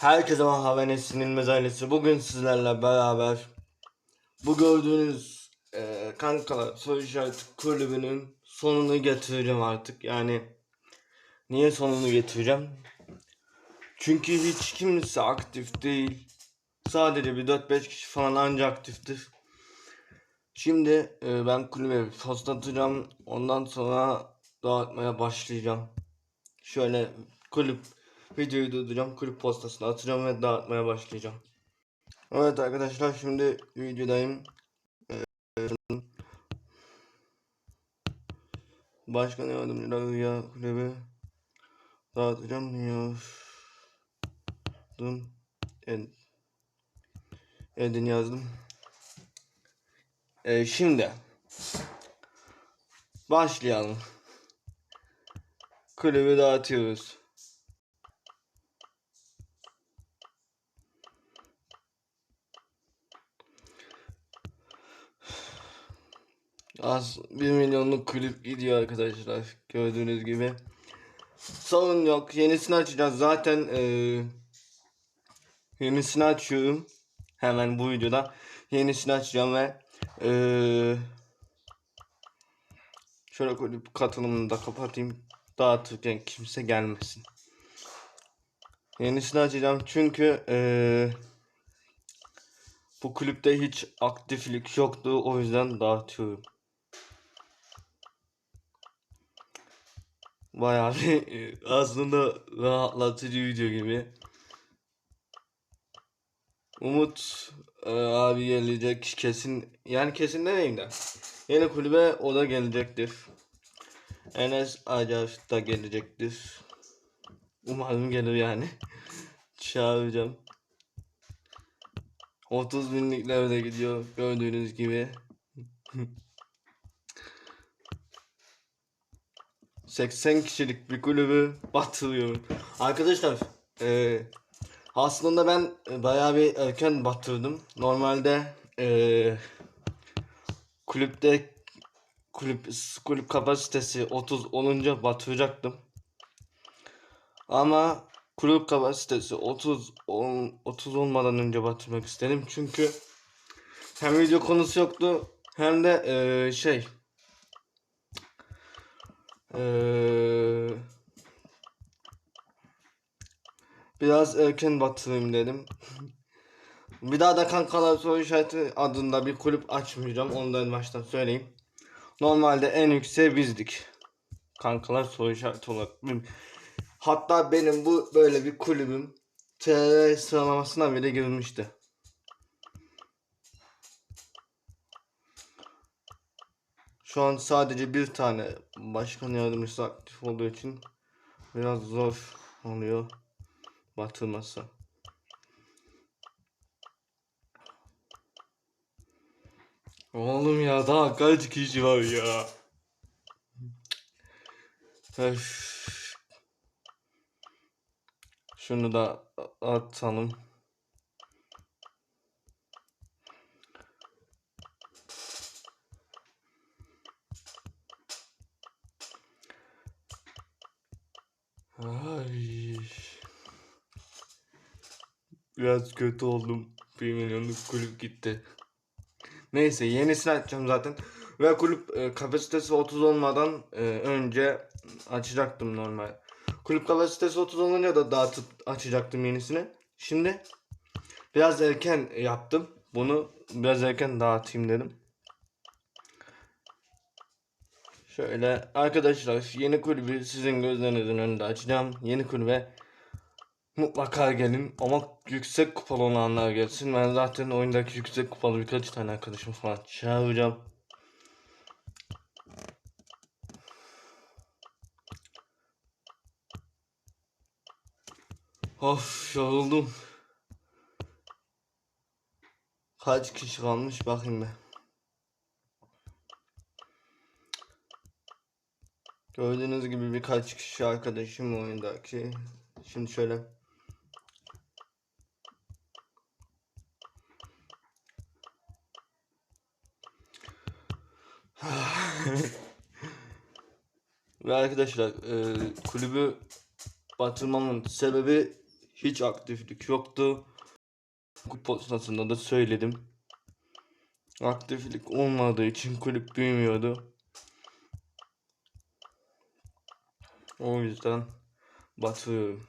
Herkese merhaba Nesin'in ailesi. Bugün sizlerle beraber bu gördüğünüz e, kankalar soru işareti kulübünün sonunu getireceğim artık. Yani niye sonunu getireceğim? Çünkü hiç kimse aktif değil. Sadece bir 4-5 kişi falan anca aktiftir. Şimdi e, ben kulübe post atacağım. Ondan sonra dağıtmaya başlayacağım. Şöyle kulüp videoyu durduracağım. Kulüp postasına atacağım ve dağıtmaya başlayacağım. Evet arkadaşlar şimdi videodayım. Ee, Başkan yardımcıları ya kulübü dağıtacağım diyor. Dım. Ed. Edin yazdım. Ee, şimdi başlayalım. Kulübü dağıtıyoruz. Az 1 milyonluk kulüp gidiyor arkadaşlar. Gördüğünüz gibi. Sorun yok. Yenisini açacağız. Zaten eee yenisini açıyorum. Hemen bu videoda. Yenisini açacağım ve eee şöyle kulüp katılımını da kapatayım. Dağıtırken kimse gelmesin. Yenisini açacağım çünkü eee bu kulüpte hiç aktiflik yoktu. O yüzden dağıtıyorum. Bayağı bir aslında rahatlatıcı video gibi. Umut e, abi gelecek kesin yani kesin demeyeyim de yeni kulübe o da gelecektir. Enes Acar da gelecektir. Umarım gelir yani. Çağıracağım. 30 binlikler de gidiyor gördüğünüz gibi. 80 kişilik bir kulübü batırıyorum. Arkadaşlar e, aslında ben bayağı bir erken batırdım. Normalde e, kulüpte kulüp kulüp kapasitesi 30 olunca batıracaktım. Ama kulüp kapasitesi 30 on, 30 olmadan önce batırmak istedim. Çünkü hem video konusu yoktu hem de e, şey ee, biraz erken batırayım dedim. bir daha da kankalar soru işareti adında bir kulüp açmayacağım. Onu da en baştan söyleyeyim. Normalde en yüksek bizdik. Kankalar soru işareti olarak. Hatta benim bu böyle bir kulübüm TR sıralamasına bile girmişti. Şu an sadece bir tane başkan yardımcısı aktif olduğu için biraz zor oluyor batırması. Oğlum ya daha kaç kişi var ya? Şunu da atalım. Biraz kötü oldum. 1 milyonluk kulüp gitti. Neyse yenisini açacağım zaten. Ve kulüp e, kapasitesi 30 olmadan e, önce açacaktım normal. Kulüp kapasitesi 30 olunca da dağıtıp açacaktım yenisini. Şimdi biraz erken yaptım. Bunu biraz erken dağıtayım dedim. Şöyle arkadaşlar yeni kulübü sizin gözlerinizin önünde açacağım. Yeni kulübe mutlaka gelin ama yüksek kupalı olanlar gelsin. Ben zaten oyundaki yüksek kupalı birkaç tane arkadaşım falan çağıracağım. Of yoruldum. Kaç kişi kalmış bakayım ben. Gördüğünüz gibi birkaç kişi arkadaşım oyundaki. Şimdi şöyle. Ve arkadaşlar e, kulübü batırmamın sebebi hiç aktiflik yoktu. Bu postasında da söyledim. Aktiflik olmadığı için kulüp büyümüyordu. O yüzden batıyorum.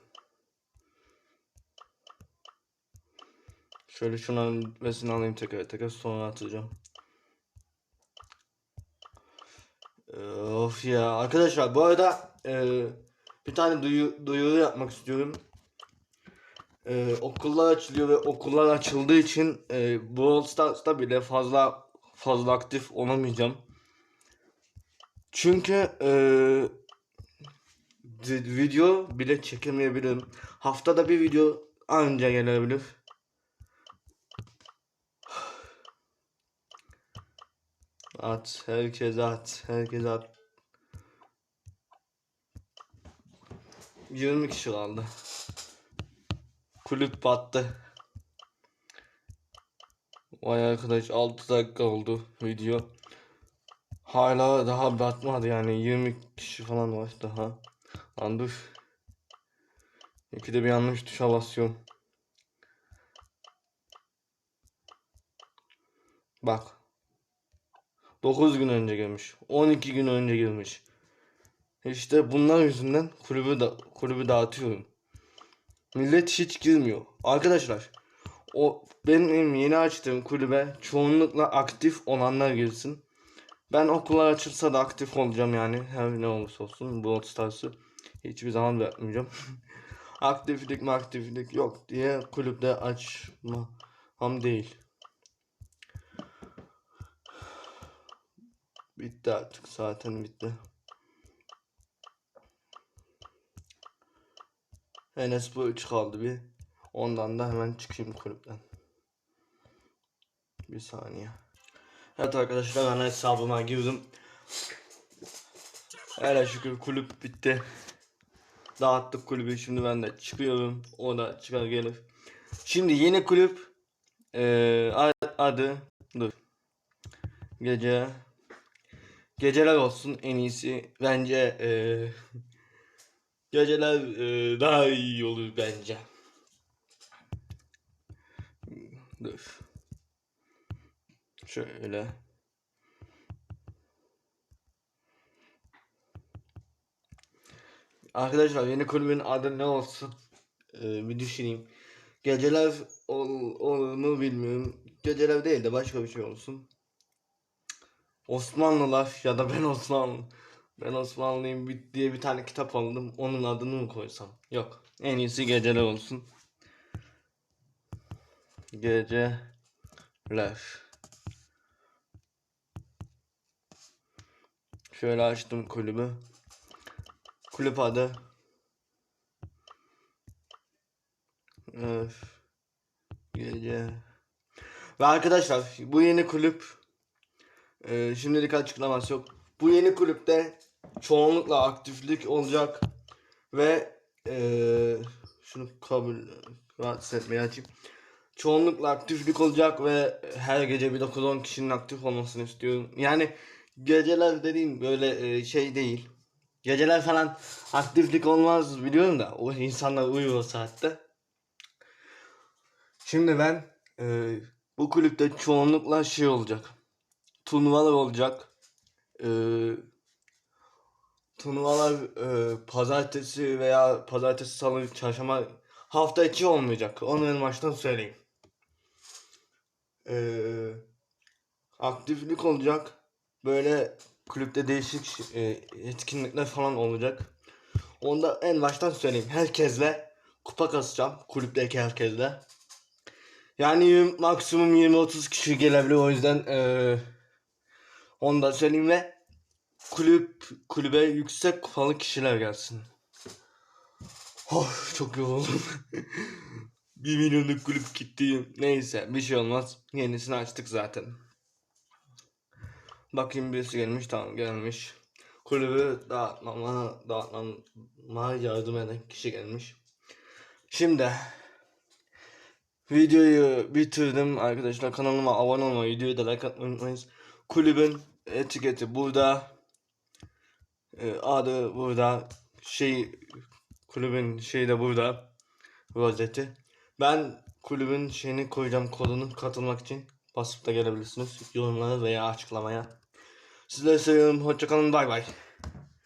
Şöyle şunların bitmesini alayım tekrar tekrar sonra atacağım. Ee, Of ya arkadaşlar bu arada e, bir tane duyu, duyuru yapmak istiyorum. E, okullar açılıyor ve okullar açıldığı için e, Brawl Stars'ta bile fazla fazla aktif olamayacağım. Çünkü e, video bile çekemeyebilirim. Haftada bir video anca gelebilir. At, herkes at, herkes at. 20 kişi kaldı. Kulüp battı. Vay arkadaş 6 dakika oldu video. Hala daha batmadı yani 20 kişi falan var daha. Lan dur. İkide bir yanlış tuşa basıyorum. Bak. 9 gün önce girmiş. 12 gün önce girmiş. İşte bunlar yüzünden kulübü da kulübü dağıtıyorum. Millet hiç girmiyor. Arkadaşlar o benim yeni açtığım kulübe çoğunlukla aktif olanlar girsin. Ben okullar açılsa da aktif olacağım yani. Her ne olursa olsun Brawl Stars'ı hiçbir zaman bırakmayacağım. aktiflik mi aktiflik yok diye kulüpte açmam değil. Bitti artık zaten bitti. Enes bu 3 kaldı bir. Ondan da hemen çıkayım kulüpten. Bir saniye. Evet arkadaşlar ben hesabıma girdim. Hele şükür kulüp bitti. Dağıttık kulübü şimdi ben de çıkıyorum. O da çıkar gelir. Şimdi yeni kulüp ad- adı dur. Gece Geceler olsun en iyisi bence eee, geceler eee, daha iyi olur bence. Dur. Şöyle. Arkadaşlar yeni kulübün adı ne olsun? Eee, bir düşüneyim. Geceler ol, olur mu bilmiyorum. Geceler değil de başka bir şey olsun. Osmanlılar ya da ben Osmanlı. Ben Osmanlıyım diye bir tane kitap aldım. Onun adını mı koysam? Yok. En iyisi geceler olsun. Geceler. Şöyle açtım kulübü. Kulüp adı. Öf. Gece. Ve arkadaşlar bu yeni kulüp ee, şimdilik açıklaması yok. Bu yeni kulüpte çoğunlukla aktiflik olacak ve ee, şunu kabul rahatsız açayım. Çoğunlukla aktiflik olacak ve her gece bir 9-10 kişinin aktif olmasını istiyorum. Yani geceler dediğim böyle ee, şey değil. Geceler falan aktiflik olmaz biliyorum da o insanlar uyuyor o saatte. Şimdi ben ee, bu kulüpte çoğunlukla şey olacak turnuvalar olacak. Ee, turnuvalar e, pazartesi veya pazartesi salı çarşamba hafta içi olmayacak. Onu baştan söyleyeyim. Ee, aktiflik olacak. Böyle kulüpte değişik e, etkinlikler falan olacak. Onu da en baştan söyleyeyim. Herkesle kupa kasacağım. Kulüpteki herkesle. Yani maksimum 20-30 kişi gelebilir o yüzden eee onu da söyleyeyim ve kulüp kulübe yüksek kupalı kişiler gelsin. Oh çok yoruldum. bir milyonluk kulüp gitti. Neyse bir şey olmaz. Yenisini açtık zaten. Bakayım birisi gelmiş tamam gelmiş. Kulübü dağıtmama, dağıtmama yardım eden kişi gelmiş. Şimdi videoyu bitirdim arkadaşlar. Kanalıma abone olmayı, videoyu da like atmayı unutmayın. Kulübün etiketi burada. Ee, adı burada. Şey kulübün şeyi de burada. rozeti. Ben kulübün şeyini koyacağım kodunu katılmak için basıp da gelebilirsiniz yorumlara veya açıklamaya. Sizleri seviyorum. Hoşçakalın. Bay bay.